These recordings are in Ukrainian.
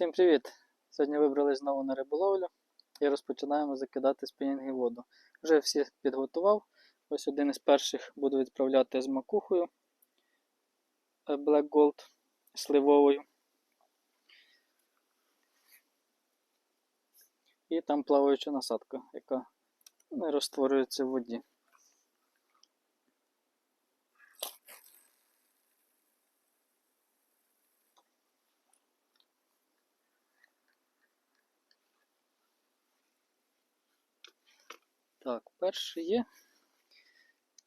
Всім привіт! Сьогодні вибрали знову на риболовлю і розпочинаємо закидати спінінги воду. Вже всі підготував. Ось один із перших буду відправляти з макухою е, Black Gold сливовою. І там плаваюча насадка, яка не розтворюється в воді. Так, перший є.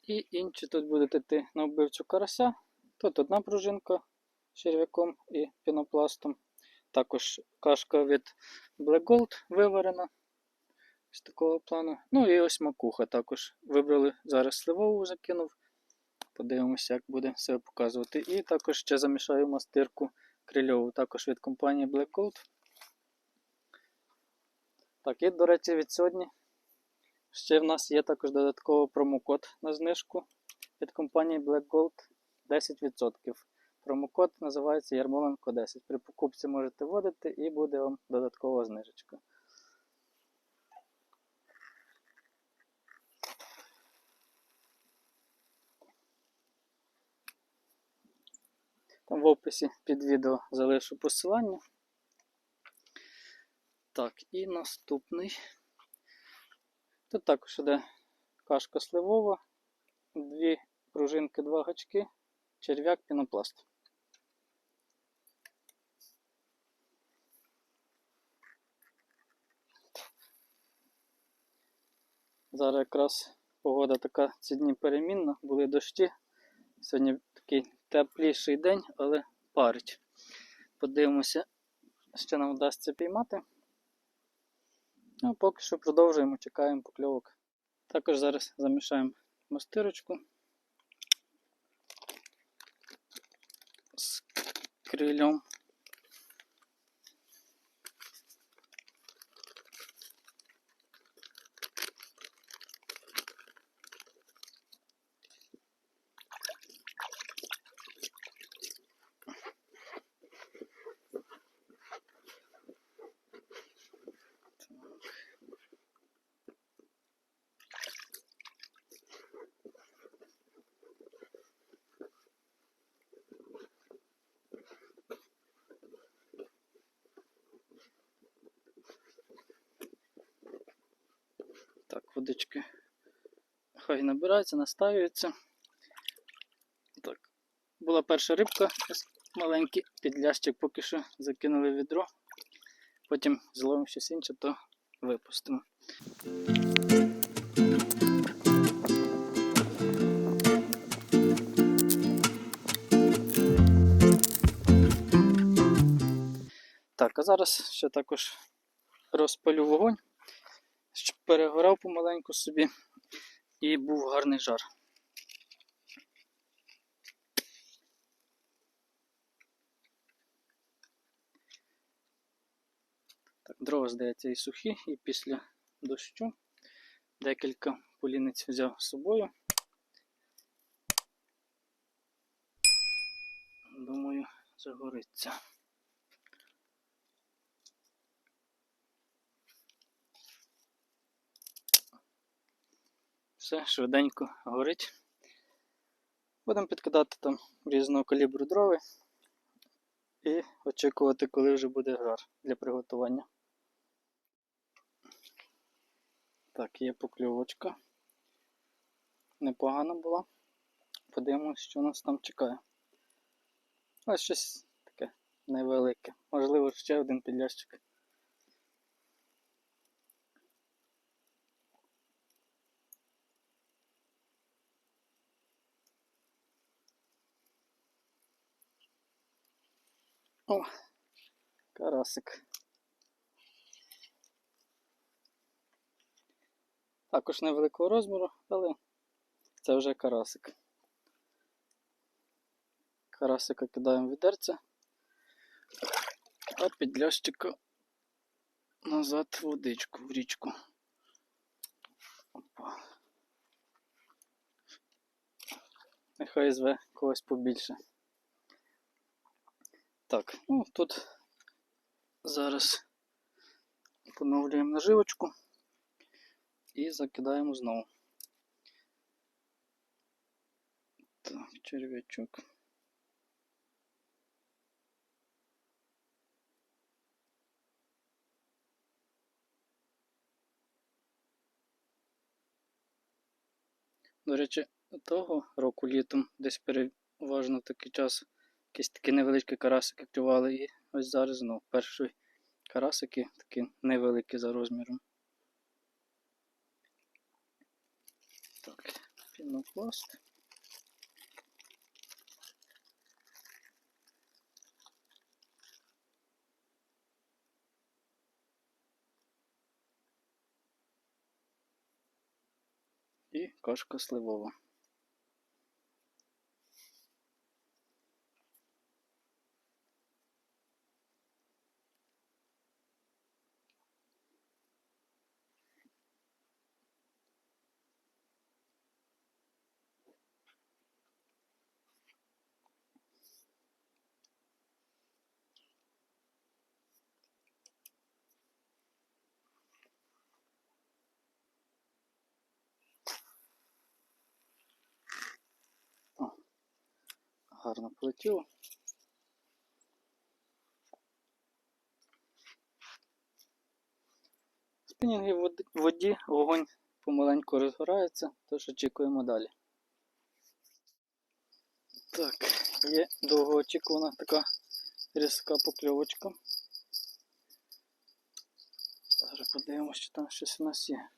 І інші тут будуть йти на вбивцю карася. Тут одна пружинка з черв'яком і пінопластом. Також кашка від Black Gold виварена з такого плану. Ну і ось макуха також. Вибрали зараз сливову закинув. Подивимося, як буде себе показувати. І також ще замішаю мастирку крильову, також від компанії Black Gold. Так, і, до речі, від сьогодні Ще в нас є також додатковий промокод на знижку від компанії Black Gold 10%. Промокод називається Ярмоленко 10. При покупці можете вводити і буде вам додаткова знижечка. Там в описі під відео залишу посилання. Так, і наступний. Тут також іде кашка сливова, дві пружинки, два гачки, черв'як, пінопласт. Зараз якраз погода така ці дні перемінна, були дощі. Сьогодні такий тепліший день, але парить. Подивимося, що нам вдасться піймати. Ну, поки що продовжуємо, чекаємо покльовок. Також зараз замішаємо мастирочку з крилем. Так, водички хай набирається, настаюється. Так. Була перша рибка, маленький підлящик поки що закинули в відро. Потім зловимо щось інше, то випустимо. Так, а зараз ще також розпалю вогонь перегорав помаленьку собі і був гарний жар. Так, дрова, здається, і сухі, і після дощу декілька поліниць взяв з собою. Думаю, загориться. Все, швиденько горить. Будемо підкидати там різного калібру дрови і очікувати, коли вже буде жар для приготування. Так, є покльовочка. Непогана була. Подивимось, що нас там чекає. Ось щось таке невелике. Можливо, ще один підлящик. О, карасик. Також невеликого розміру, але це вже карасик. Карасика кидаємо в відерце, а підлящика назад водичку, в річку. Опа. Нехай зве когось побільше. Так, ну тут Зараз поновлюємо наживочку і закидаємо знову. Так, черв'ячок. До речі, того року літом десь переважно такий час якісь такі невеличкі карасики клювали і ось зараз знов перші карасики такі невеликі за розміром. Так, пінопласт. І кашка сливова. Гарно полетіло. Спінінги в воді- вогонь помаленьку розгорається, тож очікуємо далі. Так, є довгоочікувана така різка покльовочка. Зараз подивимося, що там щось у нас є.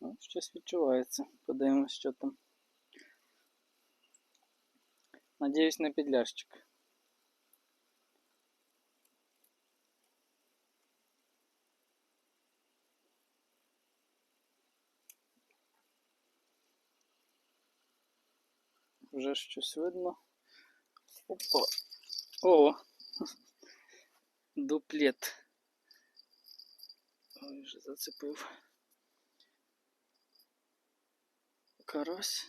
Ну, щось відчувається. Подивимося, що там. Надіюсь, не підлящик. Вже щось видно. Опа. О! Дуплет. Ой, вже зацепив. Карась.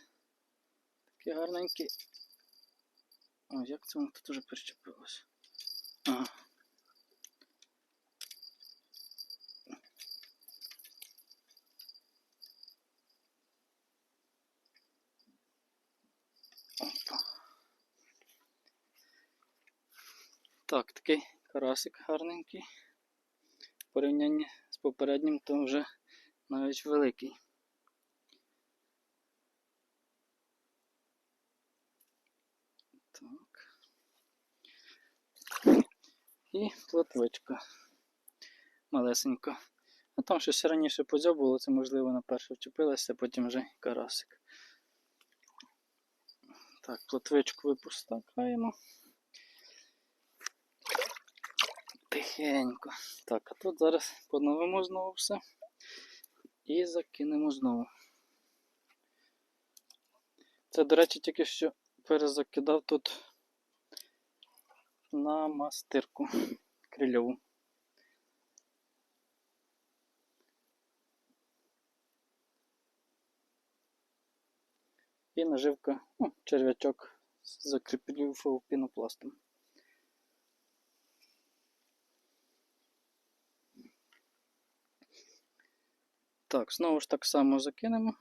Такий гарненький. О, як воно тут уже причепилось? Ага. Опа. Так, такий карасик гарненький. В порівнянні з попереднім, то вже навіть великий. І плотвичка малесенька. А там щось раніше подзьобувало, це можливо на перше вчепилося, потім вже карасик. Так, плотвичку випускаємо. Тихенько. Так, а тут зараз поновимо знову все. І закинемо знову. Це, до речі, тільки що перезакидав тут на мастирку крильову. І наживка, ну, черв'ячок закріплював пінопластом. Так, знову ж так само закинемо.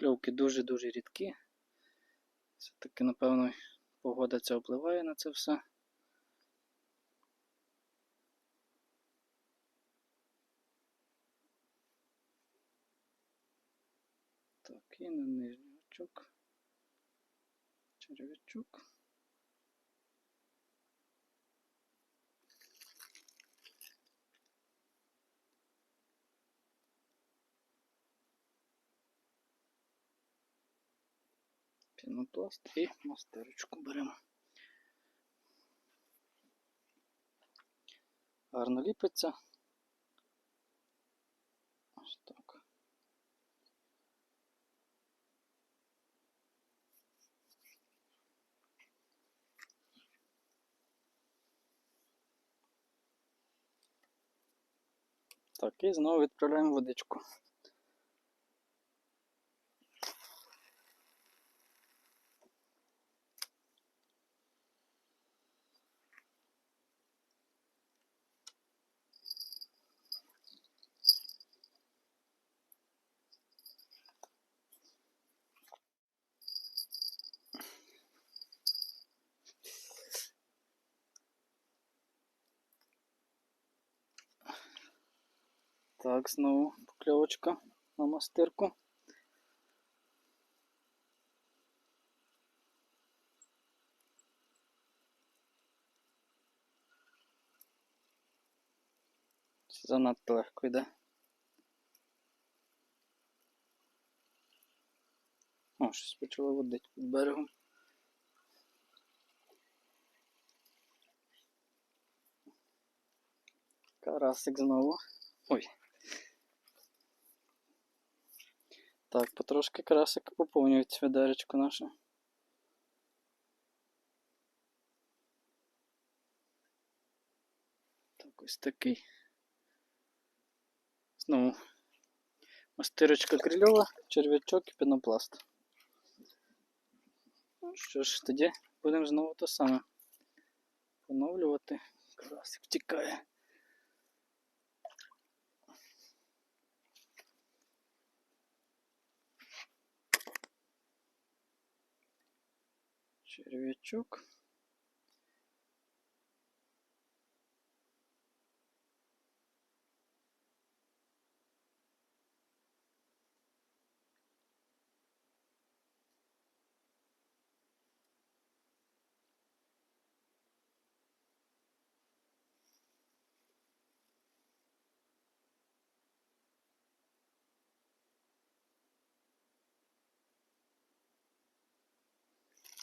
Кльовки дуже-дуже рідкі. Все-таки, напевно, погода ця впливає на це все. Так, і на нижній очок. Черв'ячок. Пінопласт і мастерочку беремо. Гарно ліпиться. Ось так. Так, і знову відправляємо водичку. Так, знову покльовочка на мастирку. Занадто легко йде. О, щось почало водити під берегом. Карасик знову. Ой. Так, потрошки карасик поповнюють ведеречко наше. Так, ось такий. Знову мастирочка крильова, черв'ячок і пінопласт. Ну що ж, тоді будемо знову те саме поновлювати. Карасик тікає. Черв'ячок.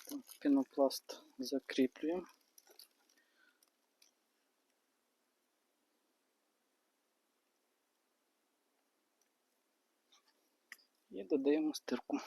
Так, пінопласт закріплюємо. І додаємо стирку.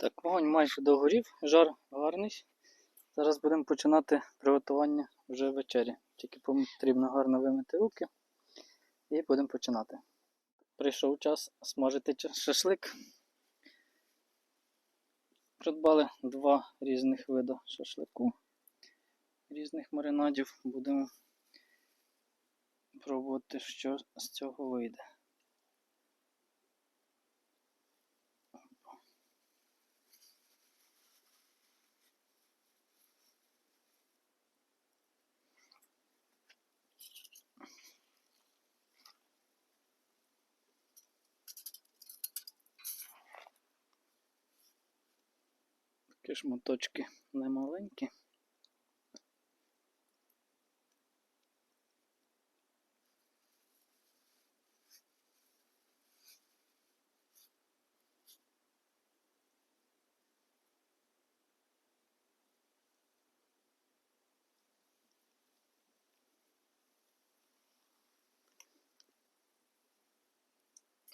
Так, вогонь майже догорів, жар гарний. Зараз будемо починати приготування вже вечері. Тільки потрібно гарно вимити руки і будемо починати. Прийшов час смажити шашлик. Придбали два різних види шашлику, різних маринадів. Будемо пробувати, що з цього вийде. Такі шматочки немаленькі.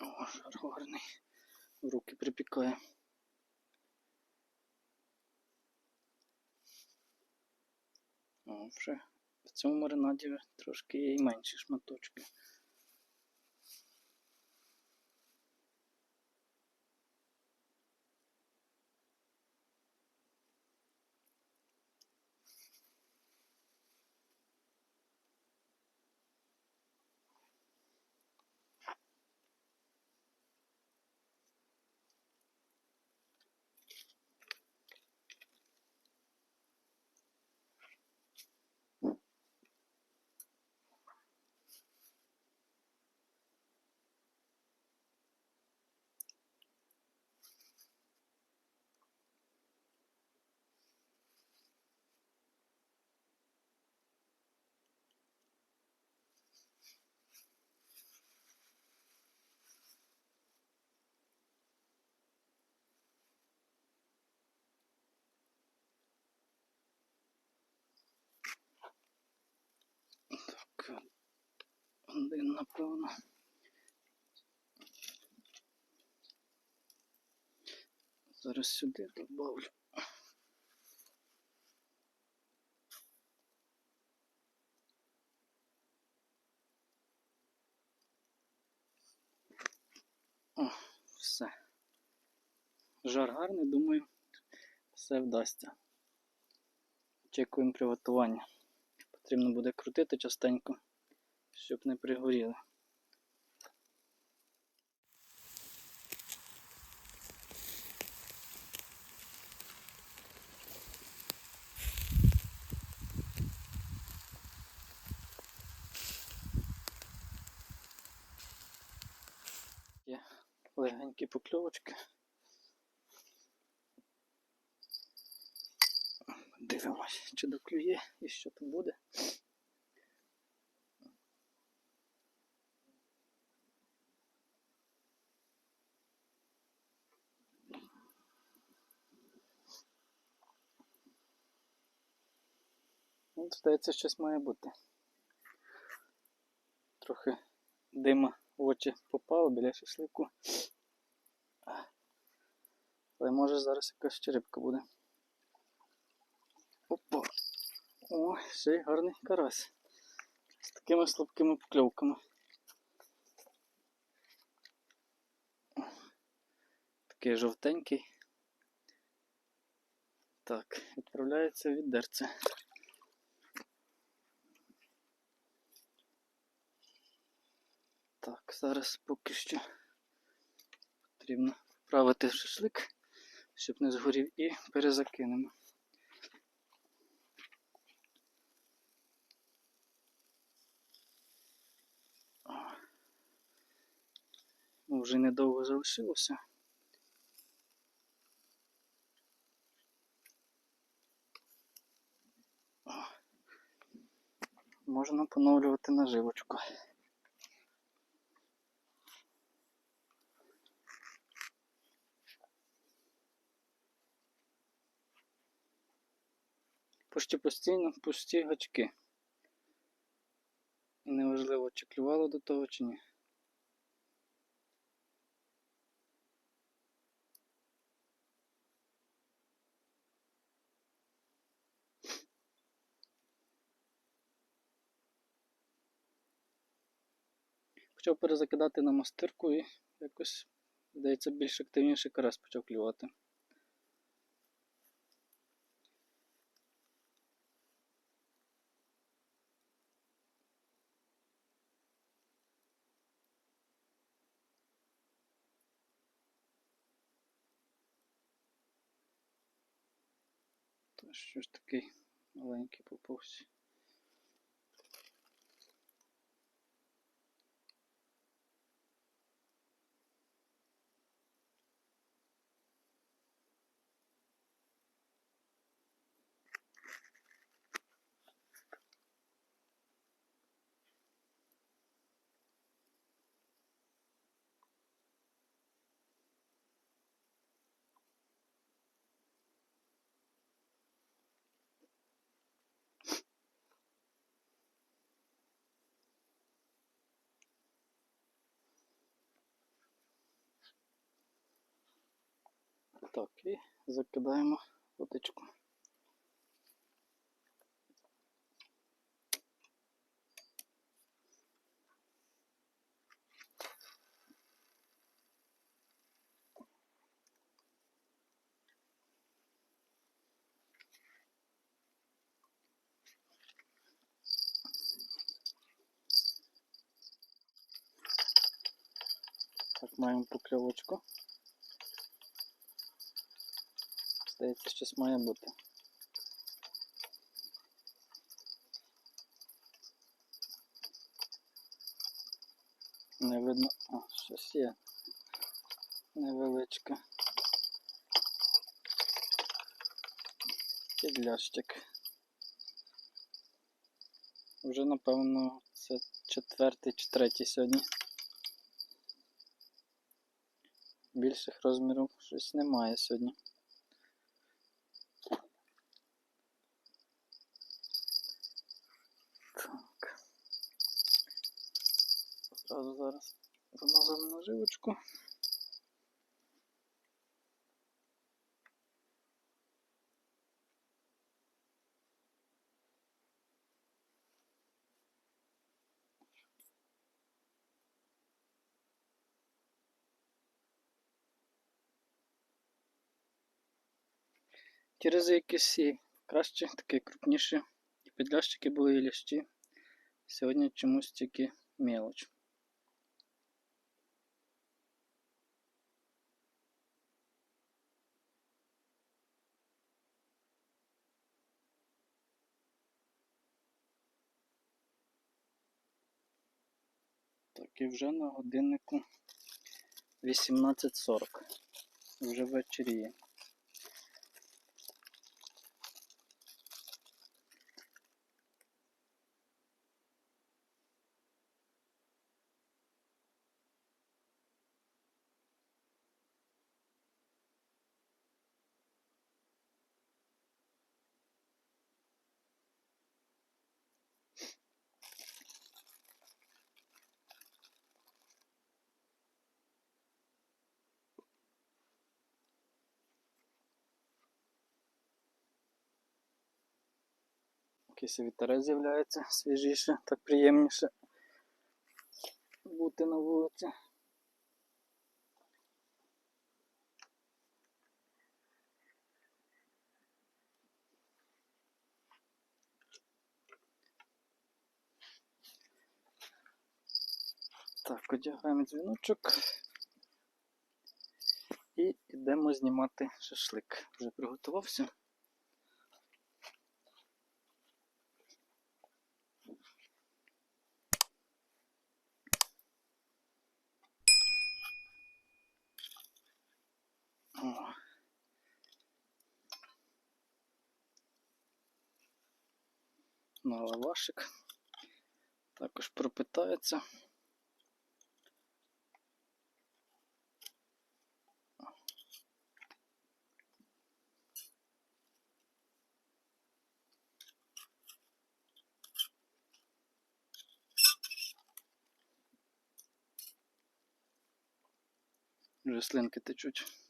О, жар гарний. Руки припікає. Вже в цьому маринаді трошки є і менші шматочки. Один, напевно. Зараз сюди добавлю. О, все. Жар гарний, думаю, все вдасться. Чекуємо приготування. Потрібно буде крутити частенько, щоб не пригоріли. Є легенькі покльовочки. Дивимось, чи доклює і що тут буде. Ну, здається, щось має бути. Трохи дима в очі попало біля шашлику. Але може зараз якась черепка буде. Опа. О, ще й гарний карась. З такими слабкими покльовками. Такий жовтенький. Так, відправляється в відерце. Так, зараз поки що потрібно вправити шашлик, щоб не згорів, і перезакинемо. Ну, Вже недовго залишилося. Можна поновлювати наживочку. Почти постійно пусті гачки. І неважливо, чи клювало до того, чи ні. Почав перезакидати на мастирку і якось, здається, більш активніше карась почав клювати. Що ж такий маленький попався. Так, і закидаємо водичку. Так, маємо покльовочку. Здається, щось має бути. Не видно. А, щось є. Невеличке. Підлящик. Вже напевно це четвертий чи третій сьогодні. Більших розмірів щось немає сьогодні. Так. Зразу зараз поновимо наживочку. Ті рази якісь і краще, такі крупніші, і підлящики були, і лящі. Сьогодні чомусь тільки мелоч. І вже на годиннику 18.40. Вже вечеріє. Якийсь вітерець з'являється свіжіше, так приємніше бути на вулиці. Так, одягаємо дзвіночок і йдемо знімати шашлик. Вже приготувався. О. На лавашик. Також пропитається. Вже слинки течуть.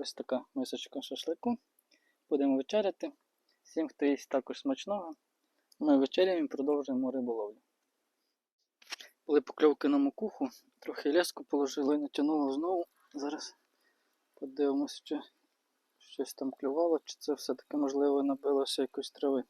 Ось така мисочка шашлику. Будемо вечеряти. Всім, хто їсть також смачного. Ми вечеряємо і продовжуємо риболовлю. Були покльовки на макуху, трохи ляску положили і натягнуло знову. Зараз подивимося, чи щось там клювало, чи це все-таки можливо набилося якоїсь трави.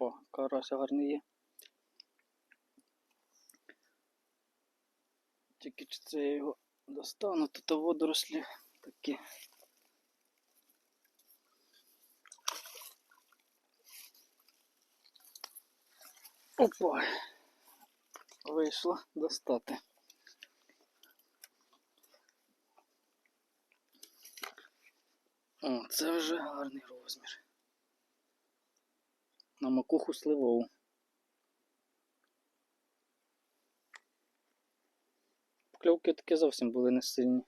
Опа, карася гарний є. Тільки чи це я його достану, тут водорослі такі. Опа! Вийшло достати. О, це вже гарний розмір. На макуху сливову. Покльовки таки зовсім були не сильні.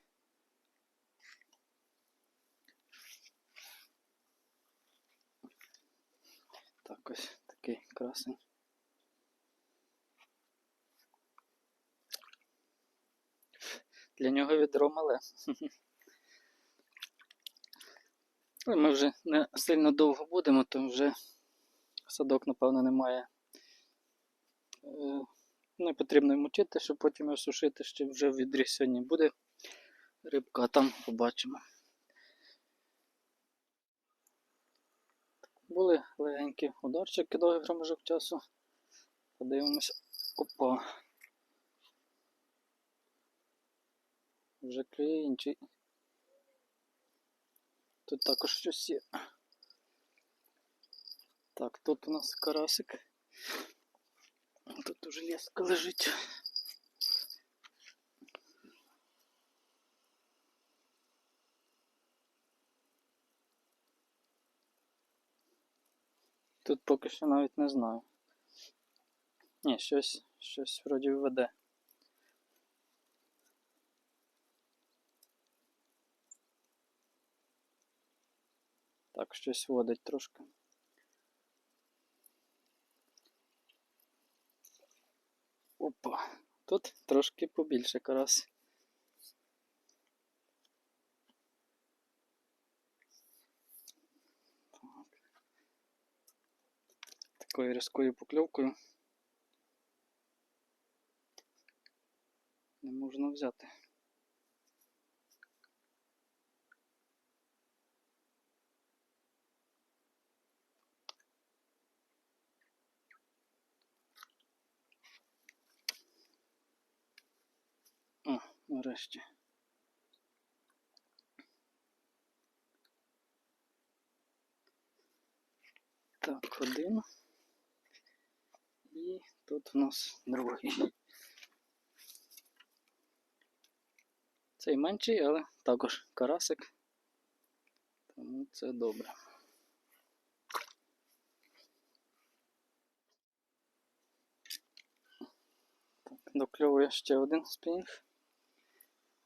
Так ось такий красень. Для нього відро мале. Ми вже не сильно довго будемо, то вже садок, напевно, немає. Не потрібно мочити, щоб потім його сушити, ще вже в відрі сьогодні буде рибка, а там побачимо. Були легенькі ударчики довгий проміжок часу. Подивимося. Опа. Вже клює інший. Тут також щось є. Так, тут у нас карасик. Тут уже леска лежить. Тут поки що навіть не знаю. Ні, щось, щось вроді веде. Так, щось водить трошки. Опа, тут трошки побільше карась. Такою різкою покльовкою не можна взяти. О, нарешті. Так, один. І тут у нас другий. Цей менший, але також карасик. Тому це добре. Так, докльовує ще один спінг.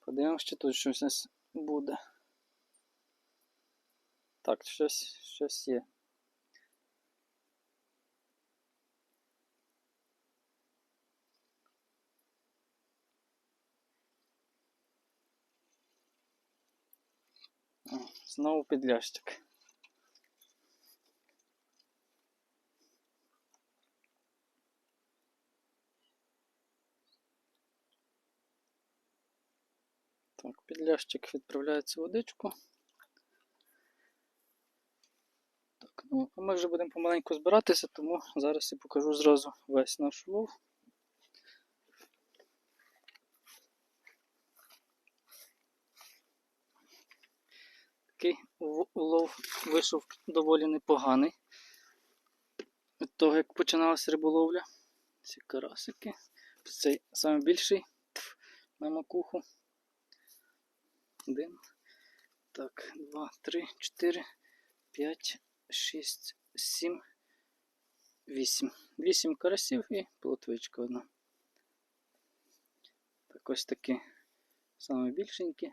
Подивимось, чи тут щось буде. Так, щось, щось є. Знову підлящик. Так, підлящик відправляється водичку. Так, ну, а ми вже будемо помаленьку збиратися, тому зараз я покажу зразу весь наш улов. Такий улов вийшов доволі непоганий. Від того, як починалася риболовля. Ці карасики. Цей найбільший на макуху. Один. Так, два, три, чотири, п'ять, шість, сім, вісім. Вісім карасів і плотвичка одна. Так ось такі саме більшенькі.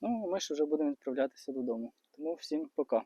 Ну, ми ж вже будемо відправлятися додому. Тому всім пока.